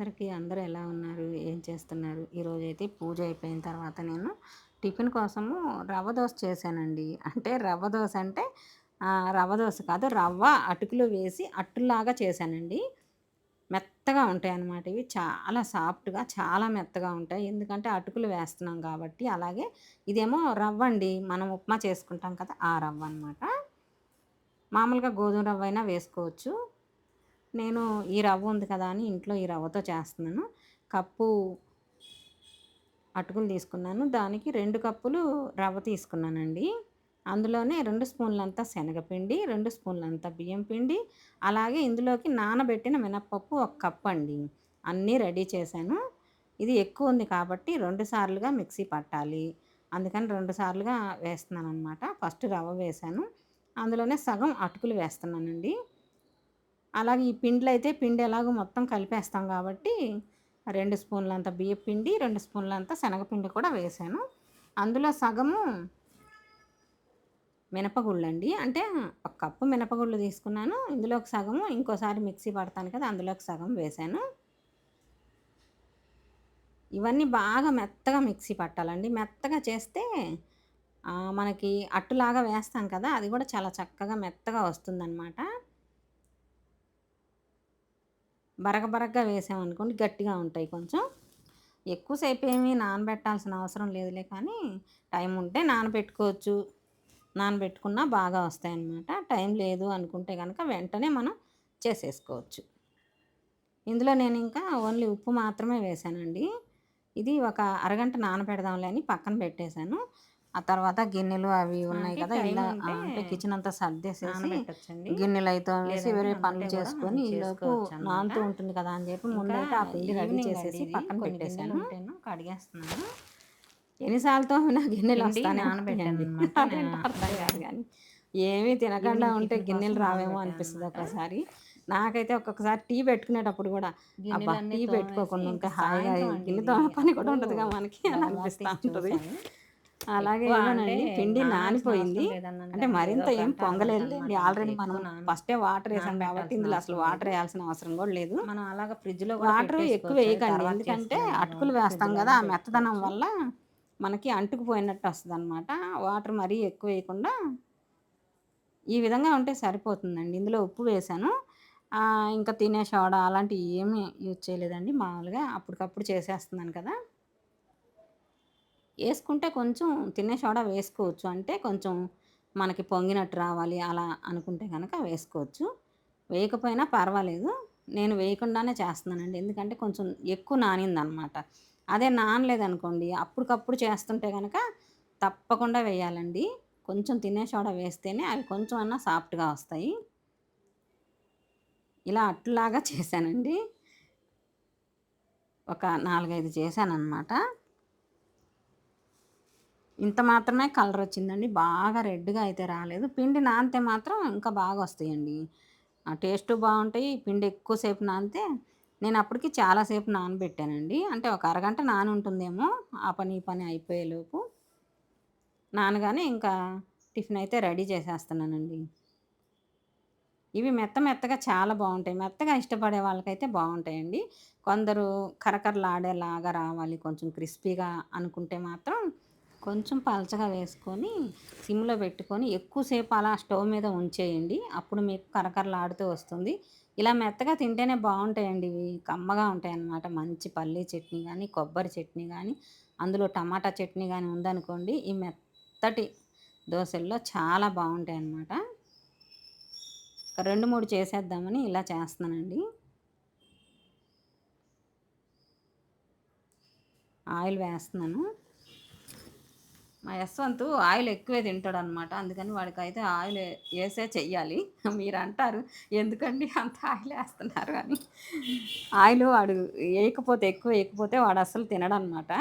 అందరికీ అందరూ ఎలా ఉన్నారు? ఏం చేస్తున్నారు? ఈరోజు అయితే పూజ అయిపోయిన తర్వాత నేను టిఫిన్ కోసము రవ్వ దోశ చేశానండి. అంటే రవ్వ దోశ అంటే రవ్వ దోశ కాదు రవ్వ అటుకులు వేసి అట్టులాగా చేశానండి. మెత్తగా ఉంటాయి అన్నమాట ఇవి. చాలా సాఫ్ట్గా చాలా మెత్తగా ఉంటాయి. ఎందుకంటే అటుకులు వేస్తున్నాం కాబట్టి అలాగే ఇదేమో రవ్వ అండి. మనం ఉప్మా చేసుకుంటాం కదా ఆ రవ్వ అనమాట మామూలుగా గోధుమ రవ్వ అయినా వేసుకోవచ్చు. నేను ఈ రవ్వ ఉంది కదా అని ఇంట్లో ఈ రవ్వతో చేస్తున్నాను. కప్పు అటుకులు తీసుకున్నాను. దానికి రెండు కప్పులు రవ్వ తీసుకున్నానండి. అందులోనే రెండు స్పూన్లంతా శనగపిండి రెండు స్పూన్లంతా బియ్యం పిండి అలాగే ఇందులోకి నానబెట్టిన మినప్పప్పు ఒక కప్ అండి. అన్నీ రెడీ చేశాను. ఇది ఎక్కువ ఉంది కాబట్టి రెండు సార్లుగా మిక్సీ పట్టాలి. అందుకని రెండు సార్లుగా వేస్తున్నాను అనమాట ఫస్ట్ రవ్వ వేసాను అందులోనే సగం అటుకులు వేస్తున్నానండి. అలాగే ఈ పిండిలో అయితే పిండి ఎలాగో మొత్తం కలిపేస్తాం కాబట్టి రెండు స్పూన్లంత బియ్య పిండి రెండు స్పూన్లంత శనగపిండి కూడా వేసాను. అందులో సగము మినపగుళ్ళు అండి అంటే ఒక కప్పు మినపగుళ్ళు తీసుకున్నాను. ఇందులోకి సగము ఇంకోసారి మిక్సీ పడతాను కదా అందులోకి సగం వేసాను. ఇవన్నీ బాగా మెత్తగా మిక్సీ పట్టాలండి. మెత్తగా చేస్తే మనకి అట్టులాగా వేస్తాం కదా అది కూడా చాలా చక్కగా మెత్తగా వస్తుందన్నమాట. బరగ బరగ్గా వేసామనుకోండి గట్టిగా ఉంటాయి కొంచెం. ఎక్కువసేపు ఏమీ నానబెట్టాల్సిన అవసరం లేదులే కానీ టైం ఉంటే నానబెట్టుకోవచ్చు. నానబెట్టుకున్నా బాగా వస్తాయన్నమాట. టైం లేదు అనుకుంటే కనుక వెంటనే మనం చేసేసుకోవచ్చు. ఇందులో నేను ఇంకా ఓన్లీ ఉప్పు మాత్రమే వేసానండి. ఇది ఒక అరగంట నానబెడదాంలే అని పక్కన పెట్టేశాను. ఆ తర్వాత గిన్నెలు అవి ఉన్నాయి కదా ఇలా అంటే కిచెన్ అంతా సర్దేసేసి గిన్నెలు అయితే వేసి వేరే పనులు చేసుకొని ఈలోపు నానుతూ ఉంటుంది కదా అని చెప్పి ముందైతే ఆ పిండి రెడీ చేసేసి పక్కన పెట్టేశాను. కడిగేస్తున్నాను. ఎన్నిసార్లతో నా గిన్నెలు వస్తానే ఆనబెట్టాను అర్థం కాదు కానీ ఏమీ తినకుండా ఉంటే గిన్నెలు రావేమో అనిపిస్తుంది ఒకసారి నాకైతే ఒక్కొక్కసారి టీ పెట్టుకునేటప్పుడు కూడా అబ్బా టీ పెట్టుకోకుండా ఉంటే హాయిగా గిన్నెతో పని కూడా ఉంటుందిగా మనకి అని అనిపిస్తూ ఉంటుంది. అలాగే ఇవ్వనండి పిండి నానిపోయింది. అంటే మరింత ఏం పొంగలేదు ఆల్రెడీ మనం ఫస్టే వాటర్ వేసాం కాబట్టి ఇందులో అసలు వాటర్ వేయాల్సిన అవసరం కూడా లేదు. మనం అలాగా ఫ్రిడ్జ్లో వాటర్ ఎక్కువ వేయకండి. ఎందుకంటే అటుకులు వేస్తాం కదా ఆ మెత్తదనం వల్ల మనకి అంటుకుపోయినట్టు వస్తుంది అనమాట వాటర్ మరీ ఎక్కువ వేయకుండా ఈ విధంగా ఉంటే సరిపోతుందండి. ఇందులో ఉప్పు వేసాను. ఇంకా తినే సోడా అలాంటివి ఏమీ యూజ్ చేయలేదండి. మామూలుగా అప్పటికప్పుడు చేసేస్తున్నాను కదా. వేసుకుంటే కొంచెం తినే సోడా వేసుకోవచ్చు. అంటే కొంచెం మనకి పొంగినట్టు రావాలి అలా అనుకుంటే కనుక వేసుకోవచ్చు. వేయకపోయినా పర్వాలేదు. నేను వేయకుండానే చేస్తున్నానండి. ఎందుకంటే కొంచెం ఎక్కువ నానిందనమాట. అదే నానలేదనుకోండి అప్పటికప్పుడు చేస్తుంటే కనుక తప్పకుండా వేయాలండి. కొంచెం తినే సోడా వేస్తేనే అవి కొంచెం అన్నా సాఫ్ట్గా వస్తాయి. ఇలా అట్లాగా చేశానండి. ఒక నాలుగైదు చేశాను అనమాట ఇంత మాత్రమే కలర్ వచ్చిందండి. బాగా రెడ్గా అయితే రాలేదు. పిండి నానితే మాత్రం ఇంకా బాగా వస్తాయండి. టేస్ట్ బాగుంటాయి. పిండి ఎక్కువసేపు నానితే నేను అప్పటికి చాలాసేపు నానబెట్టానండి. అంటే ఒక అరగంట నాని ఉంటుందేమో ఆ పని ఈ పని అయిపోయేలోపు నానగానే ఇంకా టిఫిన్ అయితే రెడీ చేసేస్తున్నానండి. ఇవి మెత్త మెత్తగా చాలా బాగుంటాయి. మెత్తగా ఇష్టపడే వాళ్ళకైతే బాగుంటాయండి. కొందరు కరకరలాడేలాగా రావాలి కొంచెం క్రిస్పీగా అనుకుంటే మాత్రం కొంచెం పలచగా వేసుకొని సిమ్లో పెట్టుకొని ఎక్కువసేపు అలా స్టవ్ మీద ఉంచేయండి. అప్పుడు మీకు కరకరలాడుతూ వస్తుంది. ఇలా మెత్తగా తింటేనే బాగుంటాయండి. ఇవి కమ్మగా ఉంటాయి అన్నమాట. మంచి పల్లీ చట్నీ కానీ కొబ్బరి చట్నీ కానీ అందులో టమాటా చట్నీ కానీ ఉందనుకోండి ఈ మెత్తటి దోశల్లో చాలా బాగుంటాయి అన్నమాట. రెండు మూడు చేసేద్దామని ఇలా చేస్తున్నానండి. ఆయిల్ వేస్తున్నాను. మా యశ్వంత్ ఆయిల్ ఎక్కువే తింటాడు అనమాట అందుకని వాడికి అయితే ఆయిల్ వేసే చెయ్యాలి. మీరు అంటారు ఎందుకండి అంత ఆయిల్ వేస్తున్నారు? అని. ఆయిల్ వాడు వేయకపోతే ఎక్కువ వేయకపోతే వాడు అసలు తినడనమాట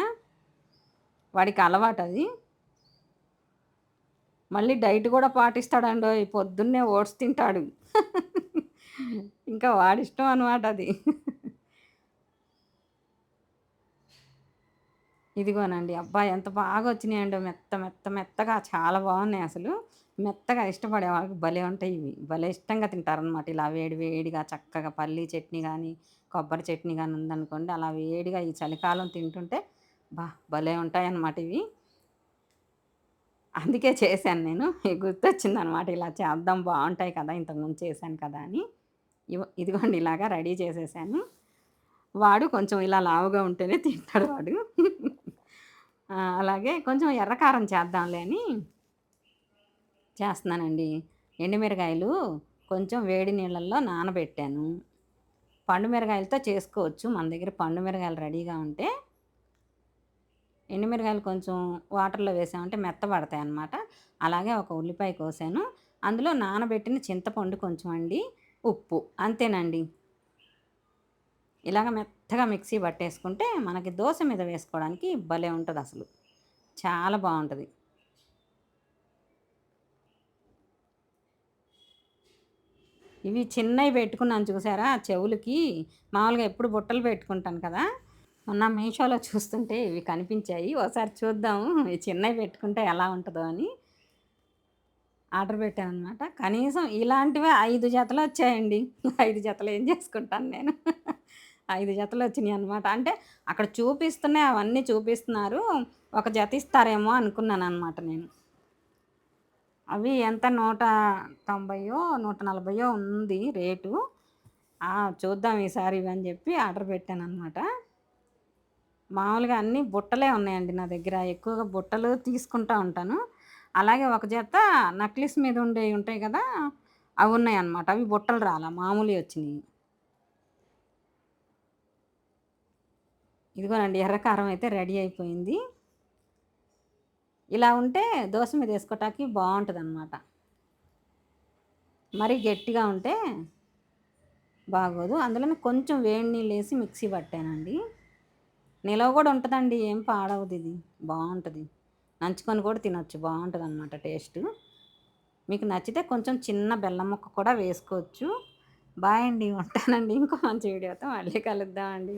వాడికి అలవాటు అది. మళ్ళీ డైట్ కూడా పాటిస్తాడండో పొద్దున్నే ఓట్స్ తింటాడు. ఇంకా వాడిష్టం అనమాట అది. ఇదిగోనండి. అబ్బా! ఎంత బాగా వచ్చినాయండి మెత్త మెత్త మెత్తగా చాలా బాగున్నాయి అసలు. మెత్తగా ఇష్టపడే వాళ్ళకి భలే ఉంటాయి ఇవి. భలే ఇష్టంగా తింటారనమాట ఇలా వేడి వేడిగా చక్కగా పల్లీ చట్నీ కానీ కొబ్బరి చట్నీ కానీ ఉందనుకోండి అలా వేడిగా ఈ చలికాలం తింటుంటే బా! భలే ఉంటాయన్నమాట ఇవి. అందుకే చేశాను నేను. గుర్తొచ్చిందనమాట ఇలా చేద్దాం బాగుంటాయి కదా! ఇంతకుముందు చేశాను కదా! అని. ఇదిగోండి ఇలాగా రెడీ చేసేసాను. వాడు కొంచెం ఇలా లావుగా ఉంటేనే తింటాడు వాడు. అలాగే కొంచెం ఎర్రకారం చేద్దాంలే అని చేస్తున్నానండి. ఎండుమిరకాయలు కొంచెం వేడి నీళ్ళల్లో నానబెట్టాను. పండుమిరకాయలతో చేసుకోవచ్చు. మన దగ్గర పండు మిరగాయలు రెడీగా ఉంటే ఎండుమిరకాయలు కొంచెం వాటర్లో వేసామంటే మెత్తబడతాయి అన్నమాట. అలాగే ఒక ఉల్లిపాయ కోసాను. అందులో నానబెట్టిన చింతపండు కొంచెం అండి ఉప్పు. అంతేనండి. ఇలాగ మెత్తగా మిక్సీ పట్టేసుకుంటే మనకి దోశ మీద వేసుకోవడానికి భలే ఉంటుంది అసలు. చాలా బాగుంటుంది. ఇవి చిన్నవి పెట్టుకున్నాను చూసారా? చెవులకి మామూలుగా ఎప్పుడు బుట్టలు పెట్టుకుంటాను కదా? మొన్న మీషోలో చూస్తుంటే ఇవి కనిపించాయి. ఒకసారి చూద్దాము ఈ చిన్నవి పెట్టుకుంటే ఎలా ఉంటుందో అని. ఆర్డర్ పెట్టానమాట కనీసం ఇలాంటివే ఐదు జతలు వచ్చాయండి. ఐదు జతలు ఏం చేసుకుంటాను నేను? ఐదు జతలు వచ్చినాయి అనమాట అంటే అక్కడ చూపిస్తున్నాయి అవన్నీ చూపిస్తున్నారు. ఒక జత ఇస్తారేమో అనుకున్నాను అనమాట నేను. అవి ఎంత? నూట తొంభయో నూట నలభయో ఉంది రేటు. చూద్దాం ఈసారి ఇవి అని చెప్పి ఆర్డర్ పెట్టాను అనమాట మామూలుగా అన్నీ బుట్టలే ఉన్నాయండి నా దగ్గర. ఎక్కువగా బుట్టలు తీసుకుంటా ఉంటాను. అలాగే ఒక జత నక్లిస్ మీద ఉండేవి ఉంటాయి కదా అవి ఉన్నాయి అన్నమాట. అవి బుట్టలు రాలా మామూలు వచ్చినాయి. ఇదిగోనండి ఎర్రకారం అయితే రెడీ అయిపోయింది. ఇలా ఉంటే దోశ మీద వేసుకోవటానికి బాగుంటుంది అనమాట మరీ గట్టిగా ఉంటే బాగోదు. అందులోనే కొంచెం వేడి నీళ్ళు వేసి మిక్సీ పట్టానండి. నిలవ కూడా ఉంటుందండి ఏం పాడవదు ఇది. బాగుంటుంది. నంచుకొని కూడా తినొచ్చు బాగుంటుంది అనమాట టేస్ట్. మీకు నచ్చితే కొంచెం చిన్న బెల్లం ముక్క కూడా వేసుకోవచ్చు. బాయ్ అండి ఉంటానండి ఇంకో మంచి వీడియోతో మళ్ళీ కలుద్దామండి.